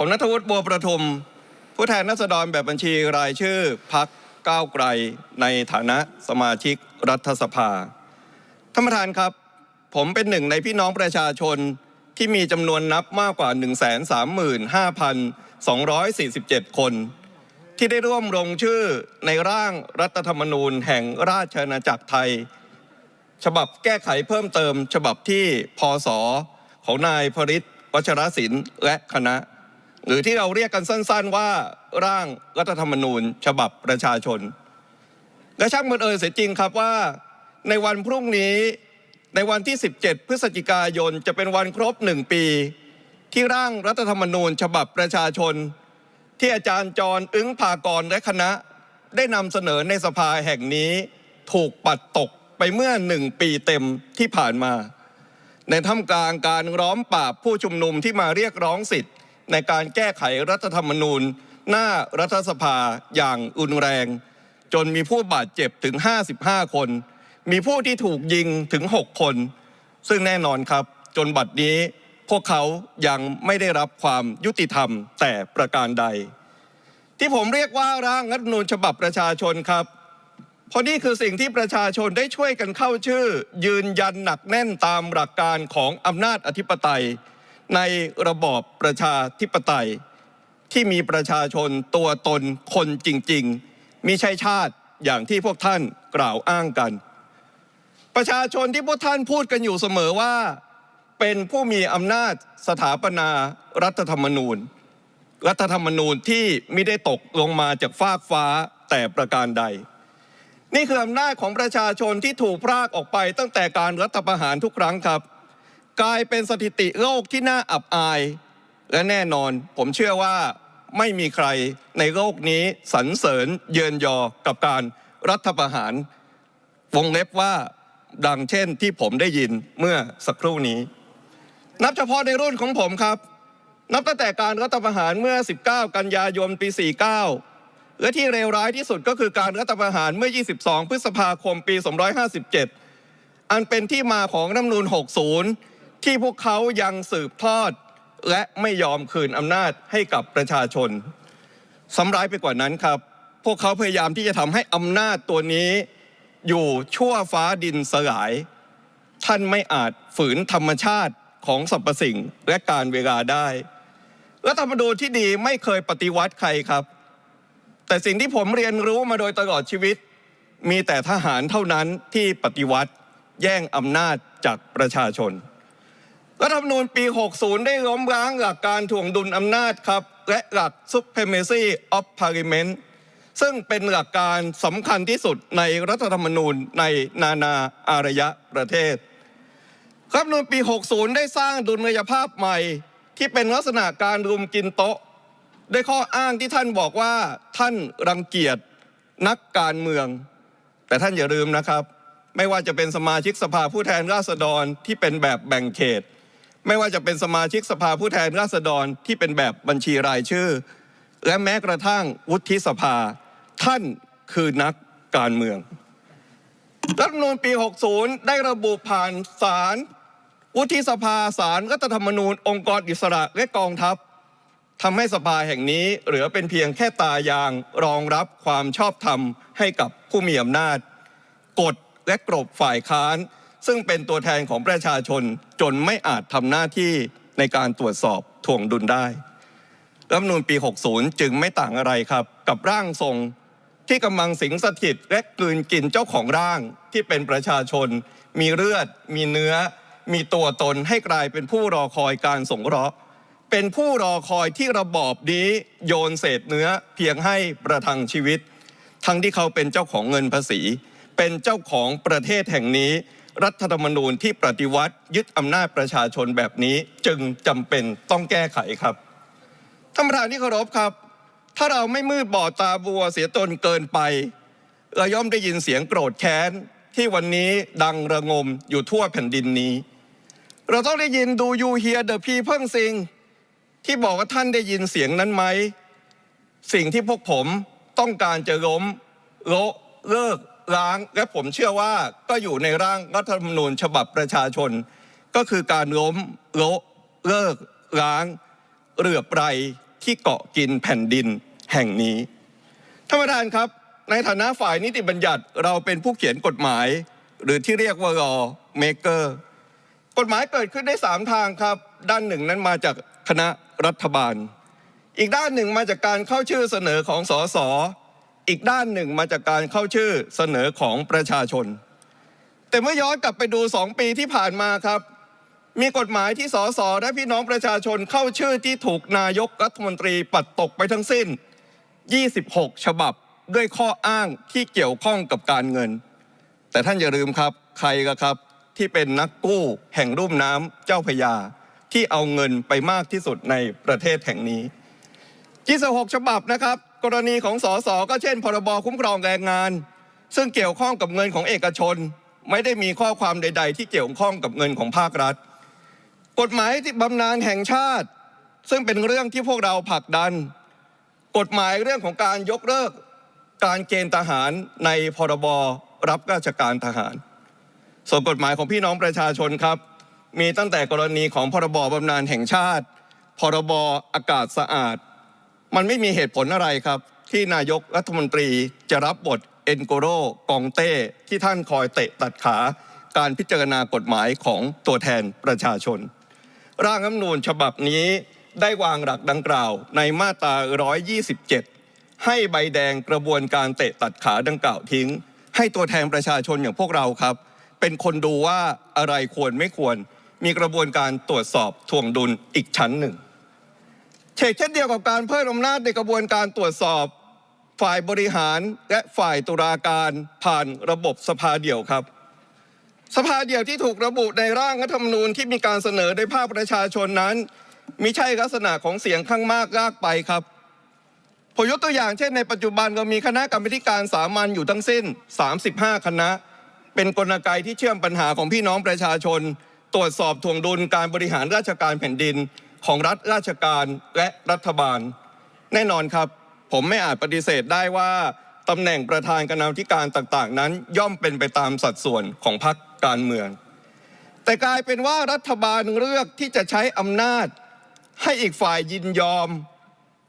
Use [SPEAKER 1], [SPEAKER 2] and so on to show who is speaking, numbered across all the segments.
[SPEAKER 1] ผมนัทวุฒิบัวประทุม ผู้แทนนัสดรแบบบัญชีรายชื่อพักก้าวไกล ในฐานะสมาชิกรัฐสภาท่านประธานครับ ผมเป็นหนึ่งในพี่น้องประชาชนที่มีจำนวนนับมากกว่า 135,247 คน ที่ได้ร่วมลงชื่อในร่างรัฐธรรมนูญแห่งราชอาณาจักรไทย ฉบับแก้ไขเพิ่มเติม ฉบับที่พศของนายพริตวัชรศิลป์และคณะ หรือที่เราเรียกกันสั้น ๆว่าร่างรัฐธรรมนูญ ฉบับประชาชน และช่างมันเอ่ยเสียจริงครับว่า ในวันพรุ่งนี้ในวันที่ 17 พฤศจิกายนจะเป็นวันครบหนึ่งปี ที่ร่างรัฐธรรมนูญ ฉบับประชาชน ที่อาจารย์จรอึ้งภากรและคณะได้นำเสนอในสภาแห่งนี้ถูกปัดตกไปเมื่อหนึ่งปีเต็มที่ผ่านมา ในท่ามกลางการร้อมปราบผู้ชุมนุมที่มาเรียกร้องสิทธิ์ ในการแก้ไขรัฐธรรมนูญ หน้ารัฐสภาอย่างรุนแรง จนมีผู้บาดเจ็บถึง 55 คน มีผู้ที่ถูกยิงถึง 6 คน ซึ่งแน่นอนครับ จนบัดนี้พวกเขายังไม่ได้รับความยุติธรรมแต่ประการใด ที่ผมเรียกว่าร่างรัฐธรรมนูญฉบับประชาชนครับเพราะนี่คือสิ่งที่ประชาชนได้ช่วยกันเข้าชื่อ ยืนยันหนักแน่นตามหลักการของอำนาจอธิปไตย ในระบอบประชาธิปไตย ที่มีประชาชนตัวตนคนจริงๆมีใช่ชาติอย่างที่พวกท่านกล่าวอ้างกัน ประชาชนที่พวกท่านพูดกันอยู่เสมอว่า เป็นผู้มีอำนาจสถาปนารัฐธรรมนูญ รัฐธรรมนูญที่ไม่ได้ตกลงมาจากฟากฟ้าแต่ประการใด นี่คืออำนาจของประชาชนที่ถูกพรากออกไปตั้งแต่การรัฐประหารทุกครั้งครับ กลายเป็นสถิติโลกที่น่าอับอาย และแน่นอนผมเชื่อว่าไม่มีใครในโลกนี้สรรเสริญเยินยอกับการรัฐประหาร วงเล็บว่าดังเช่นที่ผมได้ยินเมื่อสักครู่นี้ นับเฉพาะในรุ่นของผมครับ นับตั้งแต่การรัฐประหารเมื่อ 19 กันยายนปี 49 และที่เลวร้ายที่สุดก็คือการรัฐประหารเมื่อ 22 พฤษภาคมปี 257อันเป็นที่มาของรัฐมนูญ60 ที่พวกเขายังสืบทอดและไม่ยอมคืนอำนาจให้กับประชาชนสำร้ายไปกว่านั้นครับ พวกเขาพยายามที่จะทำให้อำนาจตัวนี้อยู่ชั่วฟ้าดินสลาย ท่านไม่อาจฝืนธรรมชาติของสรรพสิ่งและการเวลาได้รัฐธรรมนูญที่ดีไม่เคยปฏิวัติใครครับ แต่สิ่งที่ผมเรียนรู้มาโดยตลอดชีวิต มีแต่ทหารเท่านั้นที่ปฏิวัติแย่งอำนาจจากประชาชน รัฐธรรมนูญปี 60 ได้ล้มล้างหลักการถ่วงดุลอำนาจครับ และหลัก supremacy of parliament ซึ่งเป็นหลักการสำคัญที่สุดในรัฐธรรมนูญในนานาอารยประเทศรัฐธรรมนูญปี 60 ได้สร้างดุลยภาพใหม่ ที่เป็นลักษณะการรุมกินโต๊ะด้วยข้ออ้างที่ท่านบอกว่าท่านรังเกียจนักการเมือง แต่ท่านอย่าลืมนะครับ ไม่ว่าจะเป็นสมาชิกสภาผู้แทนราษฎรที่เป็นแบบแบ่งเขต ไม่ว่าจะเป็นสมาชิกสภาผู้แทนราษฎรที่เป็นแบบบัญชีรายชื่อ และแม้กระทั่งวุฒิสภา ท่านคือนักการเมือง รัฐมนูญปี 60 ได้ระบุผ่านศาลวุฒิสภาศาลรัฐธรรมนูญ องค์กรอิสระและกองทัพทำให้สภาแห่งนี้เหลือเป็นเพียงแค่ตายางรองรับความชอบธรรมให้กับผู้มีอำนาจกดและกรบฝ่ายค้าน ซึ่งเป็นตัวแทนของประชาชนจนไม่อาจทำหน้าที่ในการตรวจสอบถ่วงดุลได้รัฐมนูญปี 60 จึงไม่ต่างอะไรครับ กับร่างทรงที่กำลังสิงสถิตและกลืนกินเจ้าของร่างที่เป็นประชาชน มีเลือด มีเนื้อ มีตัวตนให้กลายเป็นผู้รอคอยการสงเคราะห์เป็นผู้รอคอยที่ระบอบนี้โยนเศษเนื้อเพียงให้ประทังชีวิต ทั้งที่เขาเป็นเจ้าของเงินภาษี เป็นเจ้าของประเทศแห่งนี้ รัฐธรรมนูญที่ปฏิวัติยึดอำนาจประชาชนแบบนี้จึงจำเป็นต้องแก้ไขครับท่านประธานที่เคารพครับ ถ้าเราไม่มืดบอดตาบัวเสียตนเกินไป เราย่อมได้ยินเสียงโกรธแค้นที่วันนี้ดังระงมอยู่ทั่วแผ่นดินนี้ เราต้องได้ยินดูยูเฮียเดอะพีเพิ่งซิงที่บอกว่าท่านได้ยินเสียงนั้นไหม สิ่งที่พวกผมต้องการจะล้มโละเลิก ล้างและผมเชื่อว่าก็อยู่ในร่างรัฐธรรมนูญฉบับประชาชน ก็คือการล้มโละเลิกล้างเรือไพรที่เกาะกินแผ่นดินแห่งนี้ท่านประธานครับ ในฐานะฝ่ายนิติบัญญัติเราเป็นผู้เขียนกฎหมาย หรือที่เรียกว่า law maker กฎหมายเกิดขึ้นได้สามทางครับ ด้านหนึ่งนั้นมาจากคณะรัฐบาล อีกด้านหนึ่งมาจากการเข้าชื่อเสนอของสส อีกด้านหนึ่งมาจากการเข้าชื่อเสนอของประชาชน แต่เมื่อย้อนกลับไปดูสองปีที่ผ่านมาครับ มีกฎหมายที่สสและพี่น้องประชาชนเข้าชื่อที่ถูกนายกรัฐมนตรีปัดตกไปทั้งสิ้น 26 ฉบับด้วยข้ออ้างที่เกี่ยวข้องกับการเงิน แต่ท่านอย่าลืมครับใครก็ครับที่เป็นนักกู้แห่งรุ่มน้ำเจ้าพยา ที่เอาเงินไปมากที่สุดในประเทศแห่งนี้26ฉบับนะครับ กรณีของสสก็เช่น พรบคุ้มครองแรงงาน ซึ่งเกี่ยวข้องกับเงินของเอกชน ไม่ได้มีข้อความใด ๆ ที่เกี่ยวข้องกับเงินของภาครัฐ กฎหมายที่บำนาญแห่งชาติ ซึ่งเป็นเรื่องที่พวกเราผลักดัน กฎหมายเรื่องของการยกเลิกการเกณฑ์ทหารในพรบรับราชการทหาร ส่วนกฎหมายของพี่น้องประชาชนครับ มีตั้งแต่กรณีของพรบบำนาญแห่งชาติ พรบอากาศสะอาด มันไม่มีเหตุผลอะไรครับ ที่นายกรัฐมนตรีจะรับบทเอ็นโกโรกองเต้ที่ท่านคอยเตะตัดขาการพิจารณากฎหมายของตัวแทนประชาชน ร่างรัฐมนูญฉบับนี้ได้วางหลักดังกล่าวในมาตรา 127 ให้ใบแดงกระบวนการเตะตัดขาดังกล่าวทิ้ง ให้ตัวแทนประชาชนอย่างพวกเราครับ เป็นคนดูว่าอะไรควรไม่ควร มีกระบวนการตรวจสอบทวงดุลอีกชั้นหนึ่ง เชกเช่นเดียวกับการเพิ่มอำนาจในกระบวนการตรวจสอบ ฝ่ายบริหารและฝ่ายตุลาการผ่านระบบสภาเดี่ยวครับ สภาเดี่ยวที่ถูกระบุในร่างรัฐธรรมนูญที่มีการเสนอโดยภาคประชาชนนั้นมิใช่ลักษณะของเสียงข้างมากลากไปครับผมยกตัวอย่างเช่นในปัจจุบันเรามีคณะกรรมาธิการสามัญอยู่ทั้งสิ้น 35 คณะ เป็นกลไกที่เชื่อมปัญหาของพี่น้องประชาชน ตรวจสอบทวงดุลการบริหารราชการแผ่นดิน ของรัฐราชการและรัฐบาล แน่นอนครับ ผมไม่อาจปฏิเสธได้ว่าตำแหน่งประธานคณะกรรมาธิการต่างๆ นั้น ย่อมเป็นไปตามสัดส่วนของพรรคการเมือง แต่กลายเป็นว่ารัฐบาลเลือกที่จะใช้อำนาจ ให้อีกฝ่ายยินยอม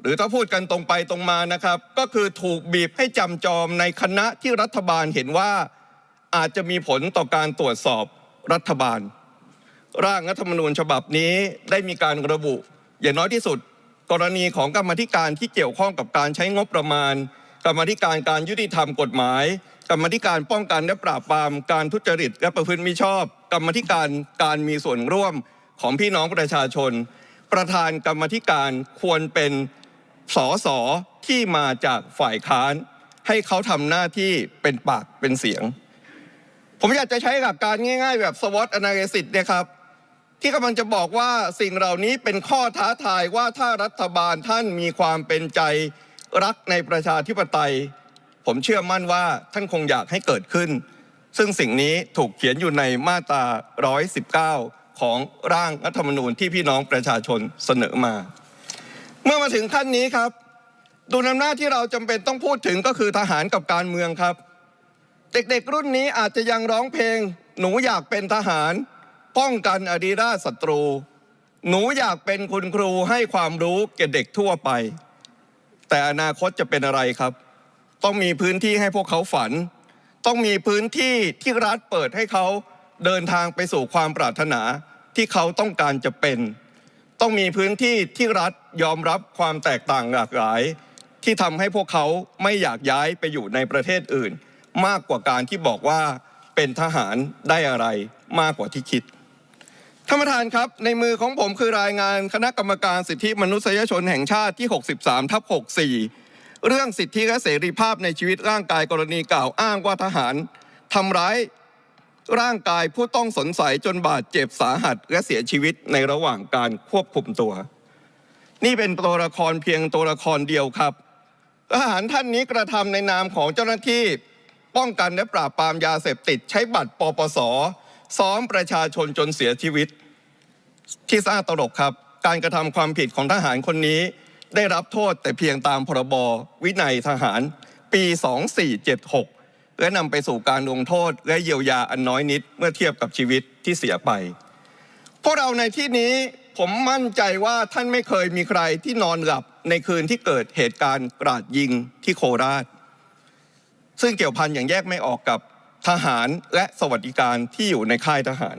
[SPEAKER 1] หรือถ้าพูดกันตรงไปตรงมานะครับ ก็คือถูกบีบให้จำจอมในคณะที่รัฐบาลเห็นว่าอาจจะมีผลต่อการตรวจสอบรัฐบาล ร่างรัฐธรรมนูญฉบับนี้ได้มีการระบุ อย่างน้อยที่สุด กรณีของกรรมธิการที่เกี่ยวข้องกับการใช้งบประมาณ กรรมธิการการยุติธรรมกฎหมาย กรรมธิการป้องกันและปราบปรามการทุจริตและประพฤติมิชอบ กรรมธิการการมีส่วนร่วมของพี่น้องประชาชน ประธานกรรมธิการควรเป็นสสที่มาจากฝ่ายค้าน ให้เขาทำหน้าที่เป็นปากเป็นเสียง ผมอยากจะใช้หลักการง่าย ๆ แบบ SWOT analysis เนี่ยครับ ที่กำลังจะบอกว่าสิ่งเหล่านี้เป็นข้อท้าทายว่าถ้ารัฐบาลท่านมีความเป็นใจรักในประชาธิปไตย ผมเชื่อมั่นว่าท่านคงอยากให้เกิดขึ้น ซึ่งสิ่งนี้ถูกเขียนอยู่ในมาตรา 119 ของร่างรัฐธรรมนูญที่พี่น้องประชาชนเสนอมา เมื่อมาถึงขั้นนี้ครับดูนำหน้าจที่เราจำเป็นต้องพูดถึงก็คือทหารกับการเมืองครับ เด็กๆรุ่นนี้อาจจะยังร้องเพลง หนูอยากเป็นทหาร ป้องกันอดีราศัตรู หนูอยากเป็นคุณครูให้ความรู้แก่เด็กทั่วไป แต่อนาคตจะเป็นอะไรครับ ต้องมีพื้นที่ให้พวกเขาฝัน ต้องมีพื้นที่ที่รัฐเปิดให้เขาเดินทางไปสู่ความปรารถนาที่เขาต้องการจะเป็น ต้องมีพื้นที่ที่รัฐยอมรับความแตกต่างหลากหลาย ที่ทำให้พวกเขาไม่อยากย้ายไปอยู่ในประเทศอื่น มากกว่าการที่บอกว่าเป็นทหารได้อะไรมากกว่าที่คิด ท่านประธานครับในมือของผมคือรายงานคณะกรรมการสิทธิมนุษยชนแห่งชาติที่ 63ทับ64 เรื่องสิทธิและเสรีภาพในชีวิตร่างกายกรณีกล่าวอ้างว่าทหารทำร้ายร่างกายผู้ต้องสงสัยจนบาดเจ็บสาหัสและเสียชีวิตในระหว่างการควบคุมตัว นี่เป็นตัวละครเพียงตัวละครเดียวครับทหารท่านนี้กระทำในนามของเจ้าหน้าที่ป้องกันและปราบปรามยาเสพติดใช้บัตรปปส ซ้อมประชาชนจนเสียชีวิต ที่ซ่าตลกครับ การกระทำความผิดของทหารคนนี้ ได้รับโทษแต่เพียงตามพรบวินัยทหารปี 2476 และนำไปสู่การลงโทษและเยียวยาอันน้อยนิดเมื่อเทียบกับชีวิตที่เสียไป พวกเราในที่นี้ผมมั่นใจว่าท่านไม่เคยมีใครที่นอนหลับในคืนที่เกิดเหตุการณ์กราดยิงที่โคราช ซึ่งเกี่ยวพันอย่างแยกไม่ออกกับ ทหารและสวัสดิการที่อยู่ในค่ายทหาร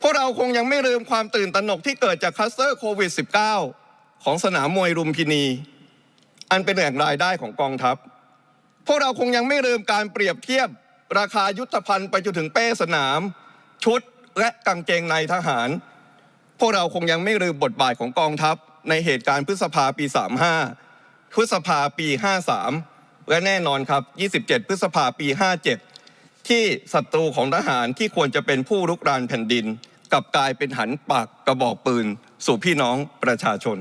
[SPEAKER 1] พวกเราคงยังไม่ลืมความตื่นตระหนกที่เกิดจากคลัสเตอร์โควิด -19 ของสนามมวยรุมพินี อันเป็นแหล่งรายได้ของกองทัพ พวกเราคงยังไม่ลืมการเปรียบเทียบราคายุทธภัณฑ์ไปจนถึงเป้สนาม ชุดและกางเกงในทหาร พวกเราคงยังไม่ลืมบทบาทของกองทัพ ในเหตุการณ์พฤษภาปี 35 พฤษภาปี 53 และแน่นอนครับ 27 พฤษภาปี 57 ที่ศัตรูของทหารที่ควรจะเป็นผู้รุกรานแผ่นดินกลับกลายเป็นหันปากกระบอกปืน สู่พี่น้องประชาชน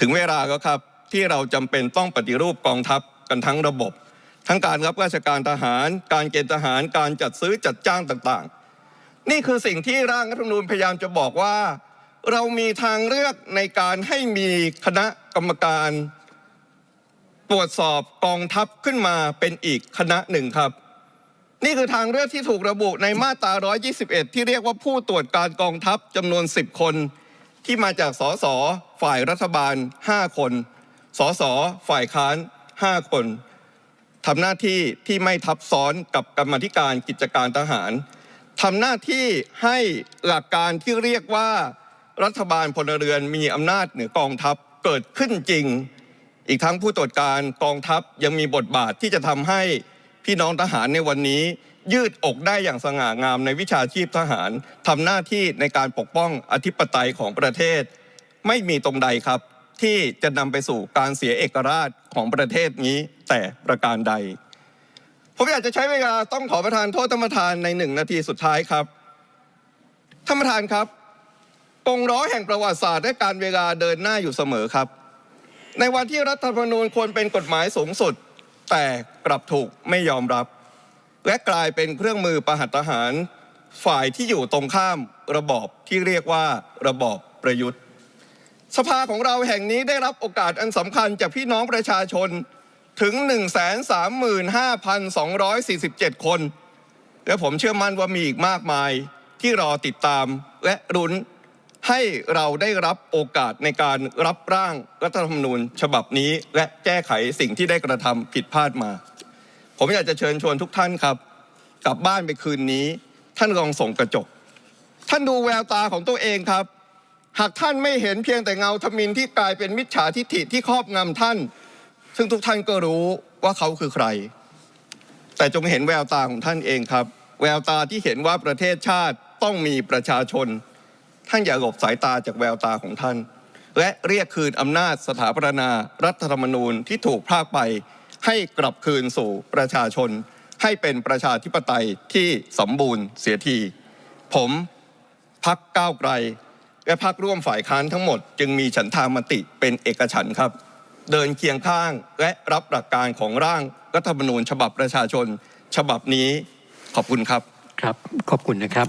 [SPEAKER 1] ถึงเวลาแล้วครับที่เราจำเป็นต้องปฏิรูปกองทัพกันทั้งระบบ ทั้งการรับราชการทหาร การเกณฑ์ทหารการจัดซื้อจัดจ้างต่างๆ นี่คือสิ่งที่ร่างรัฐธรรมนูญพยายามจะบอกว่า เรามีทางเลือกในการให้มีคณะกรรมการ ตรวจสอบกองทัพขึ้นมาเป็นอีกคณะหนึ่งครับ นี่คือทางเลือกที่ถูกระบุในมาตรา121ที่เรียกว่าผู้ตรวจการกองทัพจำนวน 10 คนที่มาจากสสฝ่ายรัฐบาล 5 คนสสฝ่ายค้าน 5 คนทำหน้าที่ที่ไม่ทับซ้อนกับกรรมธิการกิจการทหารทำหน้าที่ให้หลักการที่เรียกว่ารัฐบาลพลเรือนมีอำนาจเหนือกองทัพเกิดขึ้นจริง อีกทั้งผู้ตรวจการกองทัพยังมีบทบาทที่จะทำให้ พี่น้องทหารในวันนี้ ยืดอกได้อย่างสง่างามในวิชาชีพทหารทำหน้าที่ในการปกป้องอธิปไตยของประเทศ ไม่มีตรงใดครับ ที่จะนำไปสู่การเสียเอกราชของประเทศนี้แต่ประการใด ผมอยากจะใช้เวลาต้องขอประทานโทษท่านประธานในหนึ่งนาทีสุดท้ายครับท่านประธานครับกงร้อแห่งประวัติศาสตร์และการเวลาเดินหน้าอยู่เสมอครับ ในวันที่รัฐธรรมนูญควรเป็นกฎหมายสูงสุด แต่กลับถูกไม่ยอมรับ และกลายเป็นเครื่องมือประหัตหาร ฝ่ายที่อยู่ตรงข้ามระบอบที่เรียกว่าระบอบประยุทธ์ สภาของเราแห่งนี้ได้รับโอกาสอันสำคัญจากพี่น้องประชาชนถึง 135,247 คน และผมเชื่อมั่นว่ามีอีกมากมายที่รอติดตามและรุ้น ให้เราได้รับโอกาสในการรับร่างรัฐธรรมนูญ ฉบับนี้และแก้ไขสิ่งที่ได้กระทำผิดพลาดมา ผมอยากจะเชิญชวนทุกท่านครับ กลับบ้านไปคืนนี้ ท่านลองส่งกระจก ท่านดูแววตาของตัวเองครับ หากท่านไม่เห็นเพียงแต่เงาทมินที่กลายเป็นมิจฉาทิฐิที่ครอบงำท่าน ซึ่งทุกท่านก็รู้ว่าเขาคือใคร แต่จงเห็นแววตาของท่านเองครับ แววตาที่เห็นว่าประเทศชาติต้องมีประชาชน ท่านอย่าหลบสายตาจากแววตาของท่าน และเรียกคืนอำนาจสถาปนารัฐธรรมนูญที่ถูกพรากไป ให้กลับคืนสู่ประชาชน ให้เป็นประชาธิปไตยที่สมบูรณ์เสียที ผมพักก้าวไกล และพักร่วมฝ่ายค้านทั้งหมด จึงมีฉันทามติเป็นเอกฉันครับ เดินเคียงข้างและรับหลักการของร่างรัฐธรรมนูญ ฉบับประชาชน ฉบับนี้ขอบคุณครับ
[SPEAKER 2] ครับ ขอบคุณนะครับ